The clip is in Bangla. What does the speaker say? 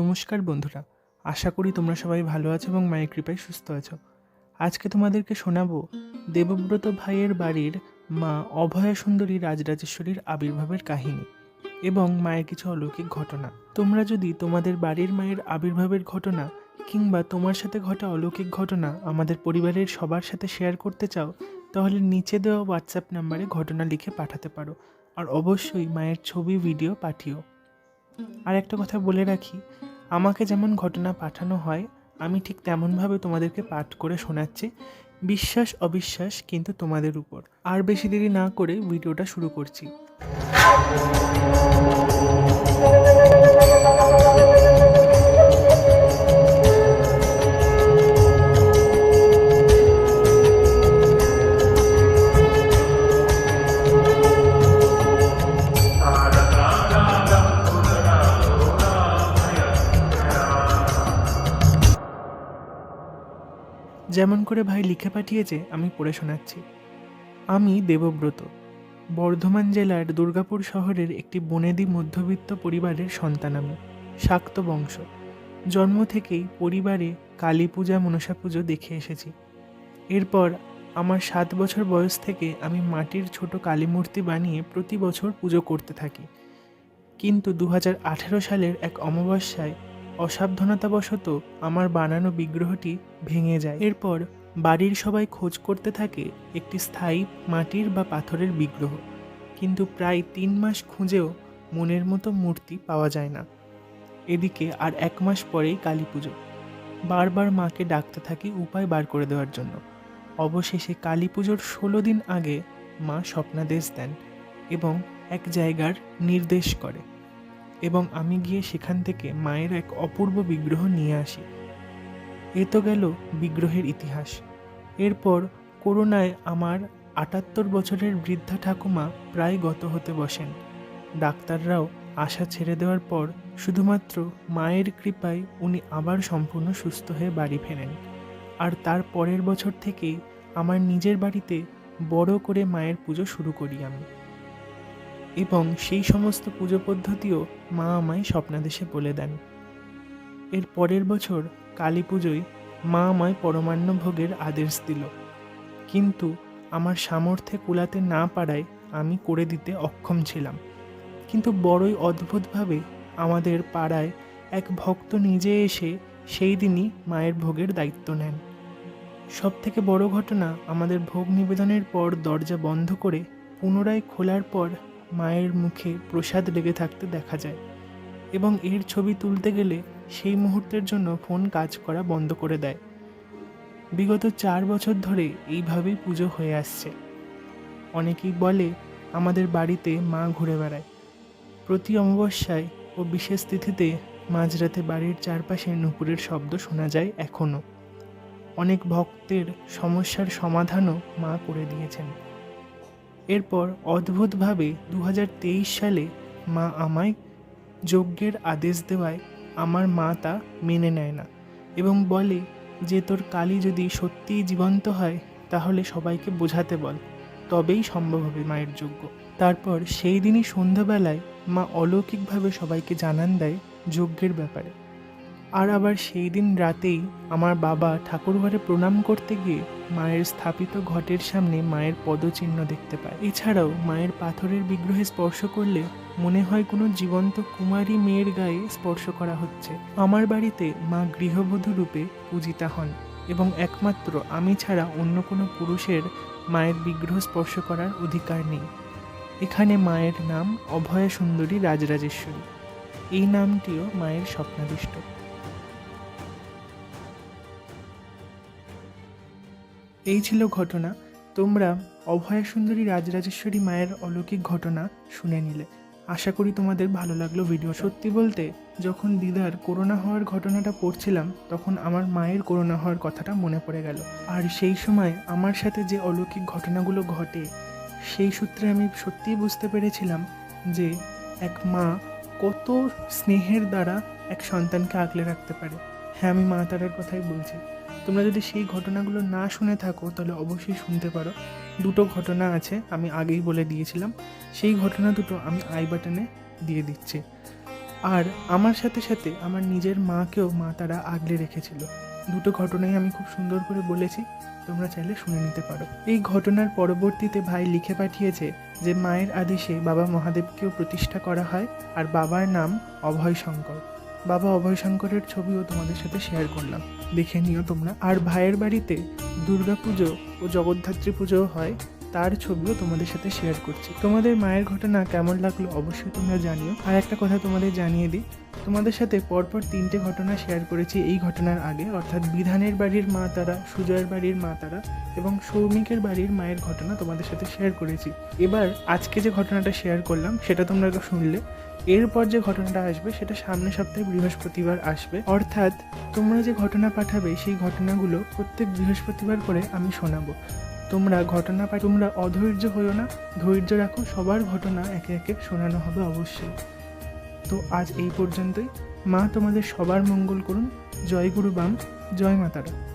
নমস্কার বন্ধুরা, আশা করি তোমরা সবাই ভালো আছো এবং মায়ের কৃপায় সুস্থ আছো। আজকে তোমাদেরকে শোনাবো দেবব্রত ভাইয়ের বাড়ির মা অভয়া সুন্দরী রাজরাজেশ্বরীর আবির্ভাবের কাহিনী এবং মায়ের কিছু অলৌকিক ঘটনা। তোমরা যদি তোমাদের বাড়ির মায়ের আবির্ভাবের ঘটনা কিংবা তোমার সাথে ঘটা অলৌকিক ঘটনা আমাদের পরিবারের সবার সাথে শেয়ার করতে চাও, তাহলে নিচে দেওয়া হোয়াটসঅ্যাপ নাম্বারে ঘটনা লিখে পাঠাতে পারো। আর অবশ্যই মায়ের ছবি ভিডিও পাঠিও। আর একটা কথা বলে রাখি আমাকে যেমন ঘটনা পাঠানো হয় আমি ঠিক তেমনভাবে তোমাদেরকে পাঠ করে শোনাচ্ছি বিশ্বাস অবিশ্বাস কিন্তু তোমাদের উপর। আর বেশি দেরি না করে ভিডিওটা শুরু করছি। যেমন করে ভাই লিখে পাঠিয়েছে, আমি পড়ে শোনাচ্ছি। আমি দেবব্রত, বর্ধমান জেলার দুর্গাপুর শহরের একটি বনেদি মধ্যবিত্ত পরিবারের সন্তান আমি, শাক্ত বংশ। জন্ম থেকেই পরিবারে কালী পূজা, মনসা পুজো দেখে এসেছি। এরপর আমার সাত বছর বয়স থেকে আমি মাটির ছোট কালী মূর্তি বানিয়ে প্রতি বছর পুজো করতে থাকি। কিন্তু দু হাজার আঠেরো সালের এক অমাবস্যায় অসাবধানতাবশত আমার বানানো বিগ্রহটি ভেঙে যায়। এরপর বাড়ির সবাই খোঁজ করতে থাকে একটি স্থায়ী মাটির বা পাথরের বিগ্রহ। কিন্তু প্রায় তিন মাস খুঁজেও মনের মতো মূর্তি পাওয়া যায় না। এদিকে আর এক মাস পরেই কালী পুজো। বারবার মাকে ডাকতে থাকি উপায় বার করে দেওয়ার জন্য। অবশেষে কালী পুজোর ষোলো দিন আগে মা স্বপ্নাদেশ দেন এবং এক জায়গার নির্দেশ করে। এবং আমি গিয়ে সেখান থেকে মায়ের এক অপূর্ব বিগ্রহ নিয়ে আসি। এ তো গেল বিগ্রহের ইতিহাস। এরপর করোনায় আমার আটাত্তর বছরের বৃদ্ধা ঠাকুমা প্রায় গত হতে বসেন। ডাক্তাররাও আশা ছেড়ে দেওয়ার পর শুধুমাত্র মায়ের কৃপায় উনি আবার সম্পূর্ণ সুস্থ হয়ে বাড়ি ফেরেন। আর তার পরের বছর থেকেই আমার নিজের বাড়িতে বড় করে মায়ের পুজো শুরু করি আমি। এবং সেই সমস্ত পুজো পদ্ধতিও মা আমায় স্বপ্নাদেশে বলে দেন। এর পরের বছর কালী পুজোয় মা আমায় পরমান্ন ভোগের আদেশ দিল। কিন্তু আমার সামর্থ্যে কুলাতে না পারায় আমি করে দিতে অক্ষম ছিলাম। কিন্তু বড়ই অদ্ভুতভাবে আমাদের পাড়ায় এক ভক্ত নিজে এসে সেই দিনই মায়ের ভোগের দায়িত্ব নেন। সব থেকে বড় ঘটনা আমাদের ভোগ নিবেদনের পর দরজা বন্ধ করে পুনরায় খোলার পর মায়ের মুখে প্রসাদ লেগে থাকতে দেখা যায় এবং এর ছবি তুলতে গেলে সেই মুহূর্তের জন্য ফোন কাজ করা বন্ধ করে দেয়। বিগত চার বছর ধরে এইভাবেই পুজো হয়ে আসছে। অনেকেই বলে, আমাদের বাড়িতে মা ঘুরে বেড়ায়। প্রতি অমাবস্যায় ও বিশেষ তিথিতে মাঝরাতে বাড়ির চারপাশে নুপুরের শব্দ শোনা যায় এখনও অনেক ভক্তের সমস্যার সমাধানও মা করে দিয়েছেন। এরপর অদ্ভুতভাবে দু হাজার তেইশ সালে মা আমায় যজ্ঞের আদেশ দেওয়ায় আমার মা তা মেনে নেয় না এবং বলে যে তোর কালী যদি সত্যিই জীবন্ত হয়, তাহলে সবাইকে বোঝাতে বল। তবেই সম্ভব হবে মায়ের যজ্ঞ। তারপর সেই দিনই সন্ধ্যাবেলায় মা অলৌকিকভাবে সবাইকে জানান দেয় যজ্ঞের ব্যাপারে। আর আবার সেই দিন রাতেই আমার বাবা ঠাকুরঘরে প্রণাম করতে গিয়ে মায়ের স্থাপিত ঘটের সামনে মায়ের পদচিহ্ন দেখতে পায়। এছাড়াও মায়ের পাথরের বিগ্রহে স্পর্শ করলে মনে হয় কোনো জীবন্ত কুমারী মেয়ের গায়ে স্পর্শ করা হচ্ছে। আমার বাড়িতে মা গৃহবধূ রূপে পূজিতা হন এবং একমাত্র আমি ছাড়া অন্য কোনো পুরুষের মায়ের বিগ্রহ স্পর্শ করার অধিকার নেই। এখানে মায়ের নাম অভয়া সুন্দরী রাজরাজেশ্বরী। এই নামটিও মায়ের স্বপ্নাদিষ্ট। এই ছিল ঘটনা। তোমরা অভয়া সুন্দরী রাজরাজেশ্বরী মায়ের অলৌকিক ঘটনা শুনে নিলে। আশা করি তোমাদের ভালো লাগল ভিডিও। সত্যি বলতে, যখন দিদার করোনা হওয়ার ঘটনাটা পড়ছিলাম, তখন আমার মায়ের করোনা হওয়ার কথাটা মনে পড়ে গেল। আর সেই সময় আমার সাথে যে অলৌকিক ঘটনাগুলো ঘটে, সেই সূত্রে আমি সত্যিই বুঝতে পেরেছিলাম যে এক মা কত স্নেহের দ্বারা এক সন্তানকে আগলে রাখতে পারে। হ্যাঁ আমি মা তারার কথাই বলছি। তোমরা যদি সেই ঘটনাগুলো না শুনে থাকো, তাহলে অবশ্যই শুনতে পারো। দুটো ঘটনা আছে, আমি আগেই বলে দিয়েছিলাম। সেই ঘটনা দুটো আমি আই বাটনে দিয়ে দিচ্ছি। আর আমার সাথে সাথে আমার নিজের মাকেও মা তারা আগলে রেখেছিল। দুটো ঘটনাই আমি খুব সুন্দর করে বলেছি, তোমরা চাইলে শুনে নিতে পারো। এই ঘটনার পরবর্তীতে ভাই লিখে পাঠিয়েছে যে, মায়ের আদেশে বাবা মহাদেবকেও প্রতিষ্ঠা করা হয়, আর বাবার নাম অভয় শঙ্কর বাবা অভয় শঙ্করের ছবিও তোমাদের সাথে শেয়ার করলাম। দেখে নিও তোমরা। আর ভাইয়ের বাড়িতে দুর্গা পুজো ও জগদ্ধাত্রী পুজোও হয়, তার ছবিও তোমাদের সাথে শেয়ার করছি। তোমাদের মায়ের ঘটনা কেমন লাগল অবশ্যই তোমরা জানিও। আর একটা কথা তোমাদের জানিয়ে দিই, তোমাদের সাথে পরপর তিনটে ঘটনা শেয়ার করেছি এই ঘটনার আগে। অর্থাৎ বিধানের বাড়ির মা তারা, সুজয়ের বাড়ির মা তারা এবং সৌমিকের বাড়ির মায়ের ঘটনা তোমাদের সাথে শেয়ার করেছি। এবার আজকে যে ঘটনাটা শেয়ার করলাম, সেটা তোমরা শুনলে। এরপর যে ঘটনাটা আসবে, সেটা সামনে সপ্তাহে বৃহস্পতিবার আসবে। অর্থাৎ তোমরা যে ঘটনা পাঠাবে, সেই ঘটনাগুলো প্রত্যেক বৃহস্পতিবার করে আমি শোনাবো। তোমরা ঘটনা পাই তোমরা অধৈর্য হইও না, ধৈর্য রাখো, সবার ঘটনা একে একে শোনানো হবে অবশ্যই। তো আজ এই পর্যন্তই। মা, তোমাদের সবার মঙ্গল করুন। জয় গুরু বাম জয় মাতারা।